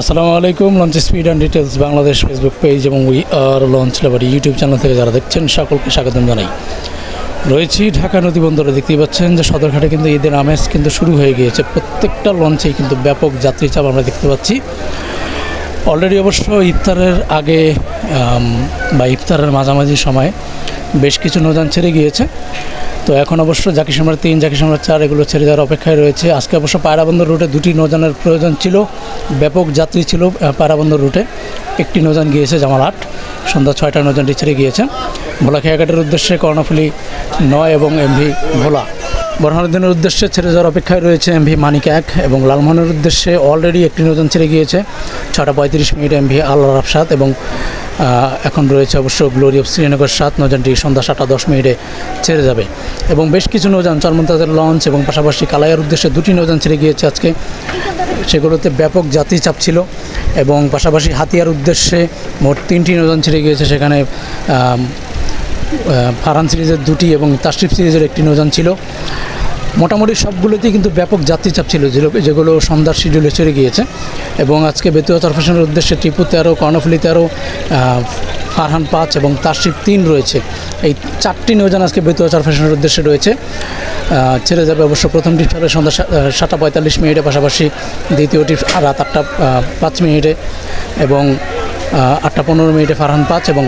আসসালামু আলাইকুম launch speed and details Bangladesh Facebook page এবং উই আর লঞ্চ লেবারি ইউটিউব চ্যানেল থেকে যারা দেখছেন, সকলকে স্বাগতম জানাই। রয়েছি ঢাকা নদী বন্দরে, দেখতেই পাচ্ছেন যে সদরঘাটে কিন্তু ঈদের আমেজ কিন্তু শুরু হয়ে গিয়েছে। প্রত্যেকটা লঞ্চেই কিন্তু ব্যাপক যাত্রী চাপ আমরা দেখতে পাচ্ছি। অলরেডি অবশ্য ইফতারের আগে বা ইফতারের মাঝামাঝি সময়ে বেশ কিছু নৌযান ছেড়ে গিয়েছে। তো এখন অবশ্য জাকি সম্রাট তিন জাকি সম্রাট চার, এগুলো ছেড়ে যাওয়ার অপেক্ষায় রয়েছে। আজকে অবশ্য পায়রাবন্দর রুটে দুটি নৌযানের প্রয়োজন ছিল। ব্যাপক যাত্রী ছিল পায়রাবন্দর রুটে। একটি নৌযান গিয়েছে জামালহাট। সন্ধ্যা ছয়টা নৌযানটি ছেড়ে গিয়েছে। ভোলা খেয়াঘাটের উদ্দেশ্যে কর্ণফুলি নয় এবং এমভি ভোলা। বরহানুদ্দিনের উদ্দেশ্যে ছেড়ে যাওয়ার অপেক্ষায় রয়েছে এমভি মানিক এক এবং লালমোহনের উদ্দেশ্যে অলরেডি একটি নতুন ছেড়ে গিয়েছে। ছটা পঁয়ত্রিশ মিনিট এমভি আল আরাফ সাত এবং এখন রয়েছে অবশ্য গ্লোরি অফ শ্রীনগর সাত, নৌযানটি সন্ধ্যা সাতটা দশ মিনিটে ছেড়ে যাবে। এবং বেশ কিছু নৌযান চলমন্তাদের লঞ্চ এবং পাশাপাশি কালাইয়ার উদ্দেশ্যে দুটি নৌযান ছেড়ে গিয়েছে আজকে। সেগুলোতে ব্যাপক যাত্রী চাপ ছিল এবং পাশাপাশি হাতিয়ার উদ্দেশ্যে মোট তিনটি নৌযান ছেড়ে গিয়েছে। সেখানে ফারহান সিরিজের দুটি এবং তাশরিফ সিরিজের একটি নৌযান ছিল। মোটামুটি সবগুলোতেই কিন্তু ব্যাপক যাত্রী চাপ ছিল, যেগুলো সন্ধ্যার শিডিউলে চলে গিয়েছে। এবং আজকে বেতুয়া চরফেশনের উদ্দেশ্যে টিপু তেরো, কর্ণফুলি তেরো ফারহান পাঁচ এবং তাশরিফ তিন রয়েছে। এই চারটি নৌযান আজকে বেতুয়া চরফেশনের উদ্দেশ্যে রয়েছে। ছেড়ে যাবে অবশ্য প্রথমটি ছাড়বে সন্ধ্যা সাতটা পঁয়তাল্লিশ মিনিটে, পাশাপাশি দ্বিতীয়টি রাত আটটা পাঁচ মিনিটে এবং আটটা পনেরো মিনিটে ফারহান পাঁচ এবং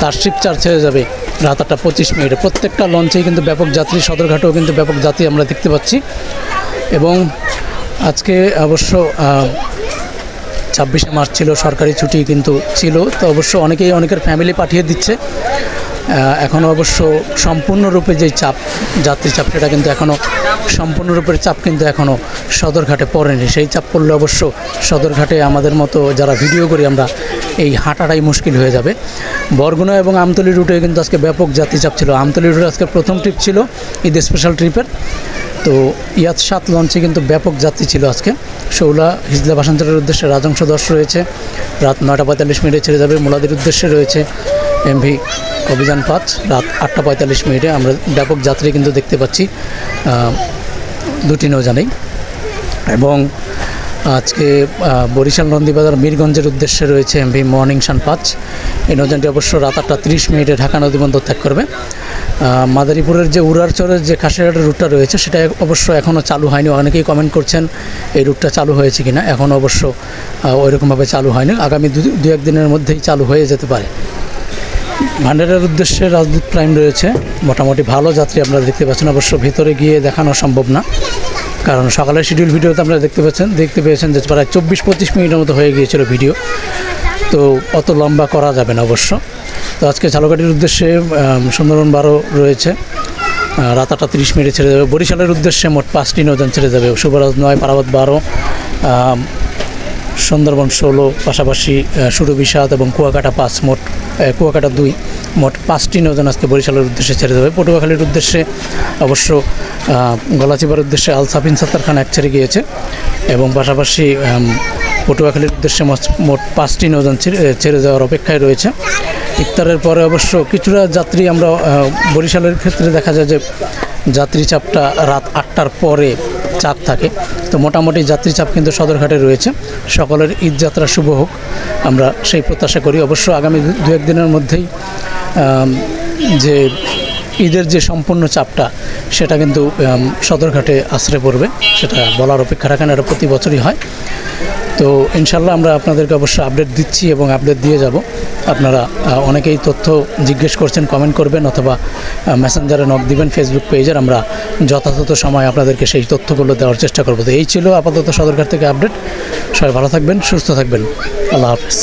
তার শিপ চার ছেড়ে যাবে। রাত আটটা পঁচিশ মিনিটে। প্রত্যেকটা লঞ্চেই কিন্তু ব্যাপক যাত্রী, সদরঘাটেও কিন্তু ব্যাপক যাত্রী আমরা দেখতে পাচ্ছি। এবং আজকে অবশ্য ছাব্বিশে মার্চ ছিল, সরকারি ছুটি কিন্তু ছিল। তো অবশ্য অনেকেই অনেকের ফ্যামিলি পাঠিয়ে দিচ্ছে। এখনও অবশ্য সম্পূর্ণরূপে যেই চাপ, যাত্রী চাপ, সেটা কিন্তু এখনও সম্পূর্ণরূপের চাপ কিন্তু এখনও সদরঘাটে পড়েনি। সেই চাপ পড়লে অবশ্য সদরঘাটে আমাদের মতো যারা ভিডিও করি আমরা এই হাঁটাটাই মুশকিল হয়ে যাবে। বরগুনা এবং আমতলি রুটে কিন্তু আজকে ব্যাপক যাত্রী চাপ ছিল। আমতলি রুটে আজকে প্রথম ট্রিপ ছিল ঈদ স্পেশাল ট্রিপের তো ইয়াত সাত লঞ্চে কিন্তু ব্যাপক যাত্রী ছিল আজকে। শৌলা, হিজলা ভাষান্তরের উদ্দেশ্যে রাজংশ দশ রয়েছে। রাত নয়টা পঁয়তাল্লিশ মিনিটে ছেড়ে যাবে মোলাদির উদ্দেশ্যে রয়েছে। এমভি অভিযান পাঁচ, রাত আটটা পঁয়তাল্লিশ মিনিটে আমরা ব্যাপক যাত্রী কিন্তু দেখতে পাচ্ছি। দুটি নৌজানেই এবং আজকে বরিশাল নন্দীবাজার মিরগঞ্জের উদ্দেশ্যে রয়েছে এমভি মর্নিং সান পাঁচ। এই নৌযানটি অবশ্য রাত আটটা তিরিশ মিনিটে ঢাকা নদীবন্দর ত্যাগ করবে। মাদারীপুরের যে উড়ারচরের যে খাসিয়াটের রুটটা রয়েছে, সেটা অবশ্য এখনও চালু হয়নি। অনেকেই কমেন্ট করছেন, এই রুটটা চালু হয়েছে কিনা? এখনও অবশ্য ওইরকমভাবে চালু হয়নি। আগামী দু দু একদিনের মধ্যেই চালু হয়ে যেতে পারে। ভান্ডারের উদ্দেশ্যে রাজদূত প্রাইম রয়েছে। মোটামুটি ভালো যাত্রী আপনারা দেখতে পাচ্ছেন। অবশ্য ভিতরে গিয়ে দেখানো সম্ভব না। কারণ সকালের শিডিউল ভিডিওতে আপনারা দেখতে পাচ্ছেন দেখতে পেয়েছেন যে প্রায় চব্বিশ পঁচিশ মিনিটের মতো হয়ে গিয়েছিল ভিডিও তো অত লম্বা করা যাবে না অবশ্য। তো আজকে ঝালকাঠির উদ্দেশ্যে সুন্দরবন বারো রয়েছে। রাত আটটা তিরিশ মিনিটে ছেড়ে যাবে। বরিশালের উদ্দেশ্যে মোট পাঁচটি নৌযান ছেড়ে যাবে। শুভরাজ নয়, পারাবত বারো। সুন্দরবন ষোলো, পাশাপাশি সাত এবং কুয়াকাটা পাঁচ মোট কুয়াকাটা দুই মোট পাঁচটি নৌযান আজকে বরিশালের উদ্দেশ্যে ছেড়ে দেবে। পটুয়াখালীর উদ্দেশ্যে অবশ্য গলাচিবার উদ্দেশ্যে আল সাফিন সাত্তার খান এক ছেড়ে গিয়েছে এবং পাশাপাশি পটুয়াখালীর উদ্দেশ্যে মোট- পাঁচটি ছেড়ে ছেড়ে যাওয়ার অপেক্ষায় রয়েছে। ইফতারের পরে অবশ্য কিছুটা যাত্রী আমরা বরিশালের ক্ষেত্রে দেখা যায় যে যাত্রী চাপটা রাত আটটার পরে চাপ থাকে। তো মোটামুটি যাত্রী চাপ কিন্তু সদরঘাটে রয়েছে। সকলের ঈদ যাত্রা শুভ হোক, আমরা সেই প্রত্যাশা করি। অবশ্য আগামী দু- একদিনের মধ্যেই যে ঈদের যে সম্পূর্ণ চাপটা, সেটা কিন্তু সদরঘাটে আশ্রয় পড়বে। সেটা বলার অপেক্ষা রাখেন। এটা প্রতি বছরই হয়। তো ইনশাল্লাহ আমরা আপনাদেরকে অবশ্যই আপডেট দিচ্ছি এবং আপডেট দিয়ে যাব। আপনারা অনেকেই তথ্য জিজ্ঞেস করছেন কমেন্ট করবেন অথবা মেসেঞ্জারে নক দিবেন ফেসবুক পেজের আমরা যথাযথ সময় আপনাদেরকে সেই তথ্যগুলো দেওয়ার চেষ্টা করব। তো এই ছিল আপাতত সদরকার থেকে আপডেট সবাই ভালো থাকবেন, সুস্থ থাকবেন। আল্লাহ হাফেজ।